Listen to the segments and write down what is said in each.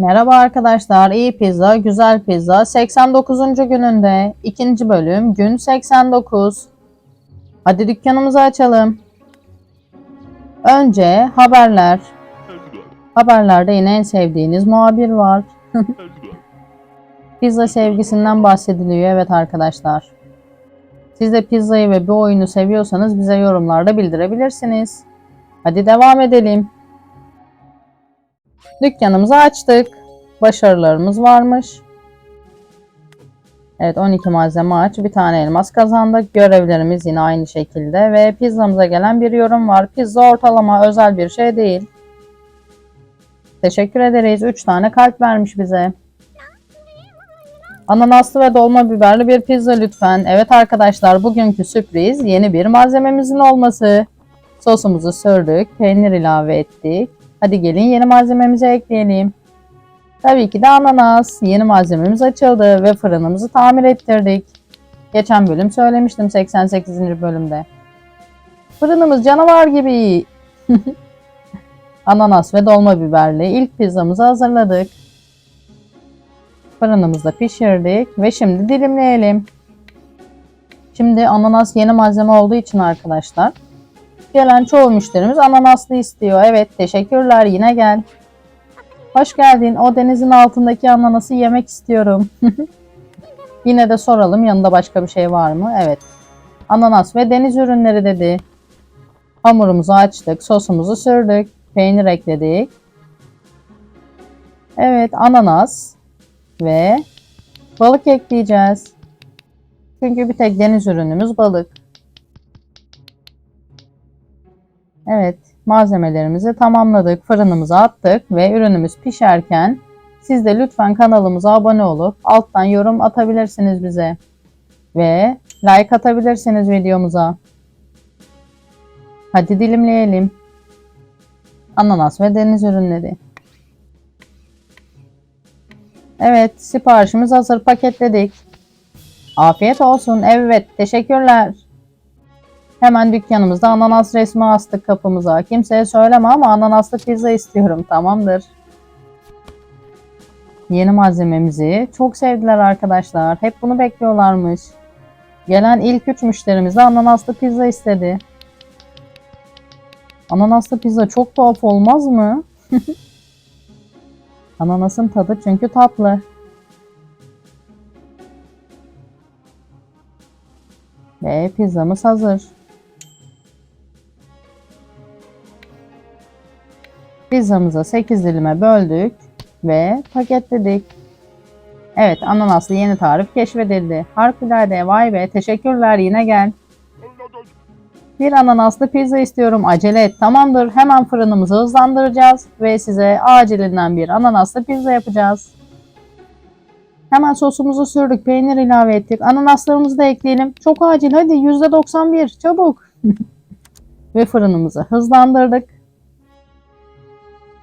Merhaba arkadaşlar, iyi pizza, güzel pizza. 89. gününde ikinci bölüm, gün 89. Hadi dükkanımızı açalım. Önce haberler. Haberlerde yine en sevdiğiniz muhabir var. Pizza sevgisinden bahsediliyor evet arkadaşlar. Siz de pizzayı ve bu oyunu seviyorsanız bize yorumlarda bildirebilirsiniz. Hadi devam edelim. Dükkanımızı açtık. Başarılarımız varmış. Evet 12 malzeme aç. Bir tane elmas kazandık. Görevlerimiz yine aynı şekilde. Ve pizzamıza gelen bir yorum var. Pizza ortalama özel bir şey değil. Teşekkür ederiz. 3 tane kalp vermiş bize. Ananaslı ve dolma biberli bir pizza lütfen. Evet arkadaşlar bugünkü sürpriz yeni bir malzememizin olması. Sosumuzu sürdük. Peynir ilave ettik. Hadi gelin yeni malzememizi ekleyelim. Tabii ki de ananas. Yeni malzememiz açıldı ve fırınımızı tamir ettirdik. Geçen bölüm söylemiştim 88. bölümde. Fırınımız canavar gibi. Ananas ve dolma biberli ilk pizzamızı hazırladık. Fırınımızda pişirdik ve şimdi dilimleyelim. Şimdi ananas yeni malzeme olduğu için arkadaşlar gelen çoğu müşterimiz ananaslı istiyor. Evet teşekkürler yine gel. Hoş geldin. O denizin altındaki ananası yemek istiyorum. Yine de soralım yanında başka bir şey var mı? Evet. Ananas ve deniz ürünleri dedi. Hamurumuzu açtık. Sosumuzu sürdük. Peynir ekledik. Evet ananas ve balık ekleyeceğiz. Çünkü bir tek deniz ürünümüz balık. Evet, malzemelerimizi tamamladık. Fırınımıza attık ve ürünümüz pişerken siz de lütfen kanalımıza abone olup alttan yorum atabilirsiniz bize. Ve like atabilirsiniz videomuza. Hadi dilimleyelim. Ananas ve deniz ürünleri. Evet, siparişimiz hazır. Paketledik. Afiyet olsun. Evet, teşekkürler. Hemen dükkanımızda ananas resmi astık kapımıza. Kimseye söyleme ama ananaslı pizza istiyorum. Tamamdır. Yeni malzememizi çok sevdiler arkadaşlar. Hep bunu bekliyorlarmış. Gelen ilk üç müşterimiz de ananaslı pizza istedi. Ananaslı pizza çok tuhaf olmaz mı? Ananasın tadı çünkü tatlı. Ve pizzamız hazır. Pizzamızı 8 dilime böldük ve paketledik. Evet ananaslı yeni tarif keşfedildi. Harikulade vay be teşekkürler yine gel. Bir ananaslı pizza istiyorum acele et tamamdır hemen fırınımızı hızlandıracağız ve size acilinden bir ananaslı pizza yapacağız. Hemen sosumuzu sürdük peynir ilave ettik ananaslarımızı da ekleyelim. Çok acil hadi %91 çabuk. ve fırınımızı hızlandırdık.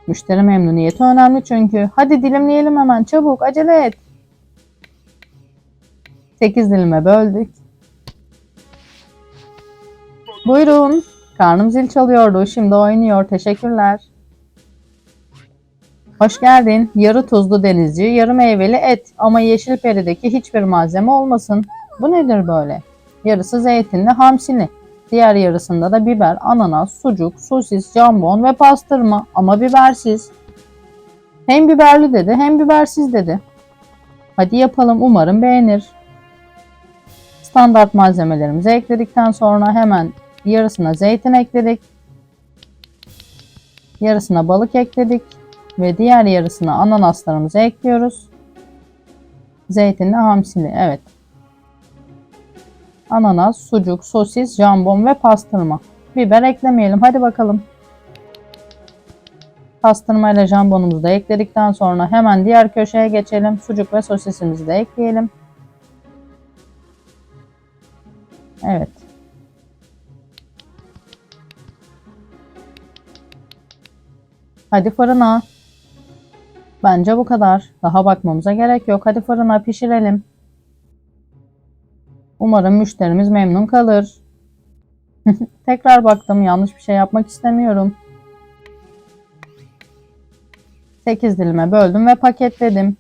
Müşteri memnuniyeti önemli çünkü. Hadi dilimleyelim hemen çabuk acele et. 8 dilime böldük. Buyurun. Karnım zil çalıyordu. Şimdi oynuyor. Teşekkürler. Hoş geldin. Yarı tuzlu denizci, yarı meyveli et ama yeşil perideki hiçbir malzeme olmasın. Bu nedir böyle? Yarısı zeytinli, hamsili. Diğer yarısında da biber, ananas, sucuk, sosis, jambon ve pastırma ama bibersiz. Hem biberli dedi hem bibersiz dedi. Hadi yapalım umarım beğenir. Standart malzemelerimizi ekledikten sonra hemen yarısına zeytin ekledik. Yarısına balık ekledik ve diğer yarısına ananaslarımızı ekliyoruz. Zeytinli hamsili evet ananas, sucuk, sosis, jambon ve pastırma. Biber eklemeyelim. Hadi bakalım. Pastırma ile jambonumuzu da ekledikten sonra hemen diğer köşeye geçelim. Sucuk ve sosisimizi de ekleyelim. Evet. Hadi fırına. Bence bu kadar. Daha bakmamıza gerek yok. Hadi fırına pişirelim. Umarım müşterimiz memnun kalır. Tekrar baktım yanlış bir şey yapmak istemiyorum. 8 dilime böldüm ve paketledim.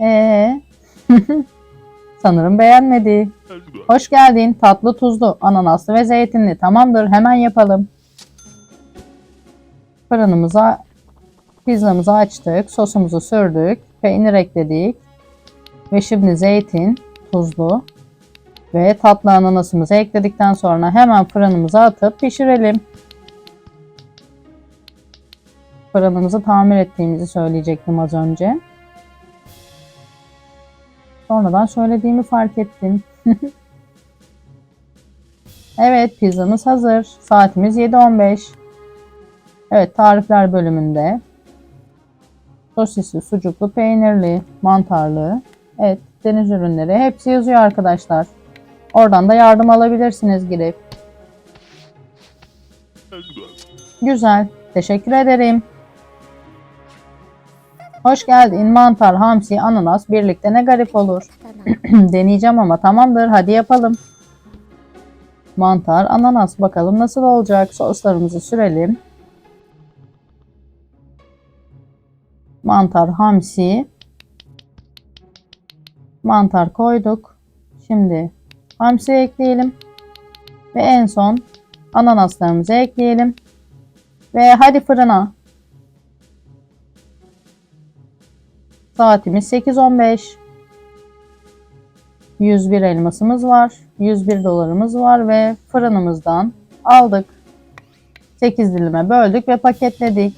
Ee, sanırım beğenmedi. Hoş geldin. Tatlı, tuzlu, ananaslı ve zeytinli. Tamamdır, hemen yapalım. Fırınımıza pizzamızı açtık, sosumuzu sürdük, peynir ekledik ve şimdi zeytin, tuzlu ve tatlı ananasımızı ekledikten sonra hemen fırınımıza atıp pişirelim. Fırınımızı tamir ettiğimizi söyleyecektim az önce. Sonradan söylediğimi fark ettim. evet pizzamız hazır. Saatimiz 7.15. Evet tarifler bölümünde sosisli, sucuklu, peynirli, mantarlı, evet deniz ürünleri hepsi yazıyor arkadaşlar. Oradan da yardım alabilirsiniz girip. Güzel. Teşekkür ederim. Hoş geldin. Mantar, hamsi, ananas birlikte ne garip olur. Deneyeceğim ama tamamdır. Hadi yapalım. Mantar, ananas. Bakalım nasıl olacak. Soslarımızı sürelim. Mantar, hamsi. Mantar koyduk. Şimdi hamsi ekleyelim. Ve en son ananaslarımızı ekleyelim. Ve hadi fırına. Saatimiz 8.15. 101 elmasımız var. 101 dolarımız var ve fırınımızdan aldık. 8 dilime böldük ve paketledik.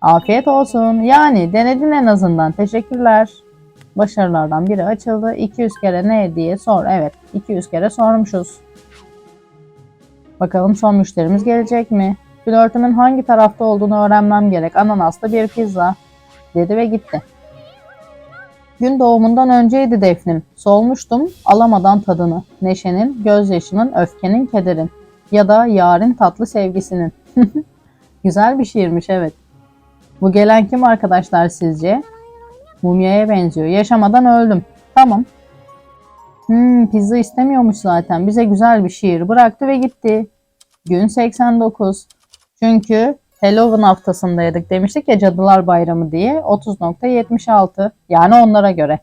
Afiyet olsun. Yani denedin en azından. Teşekkürler. Başarılardan biri açıldı. 200 kere ne diye sor. Evet 200 kere sormuşuz. Bakalım son müşterimiz gelecek mi? Flörtümün hangi tarafta olduğunu öğrenmem gerek. Ananaslı bir pizza. Dedi ve gitti. Gün doğumundan önceydi Defnim. Solmuştum alamadan tadını. Neşenin, gözyaşının, öfkenin, kederin. Ya da yarın tatlı sevgisinin. Güzel bir şiirmiş evet. Bu gelen kim arkadaşlar sizce? Mumyaya benziyor. Yaşamadan öldüm. Tamam. Hmm, pizza istemiyormuş zaten. Bize güzel bir şiir bıraktı ve gitti. Gün 89. Çünkü Halloween haftasındaydık demiştik ya Cadılar Bayramı diye. 30.76. Yani onlara göre.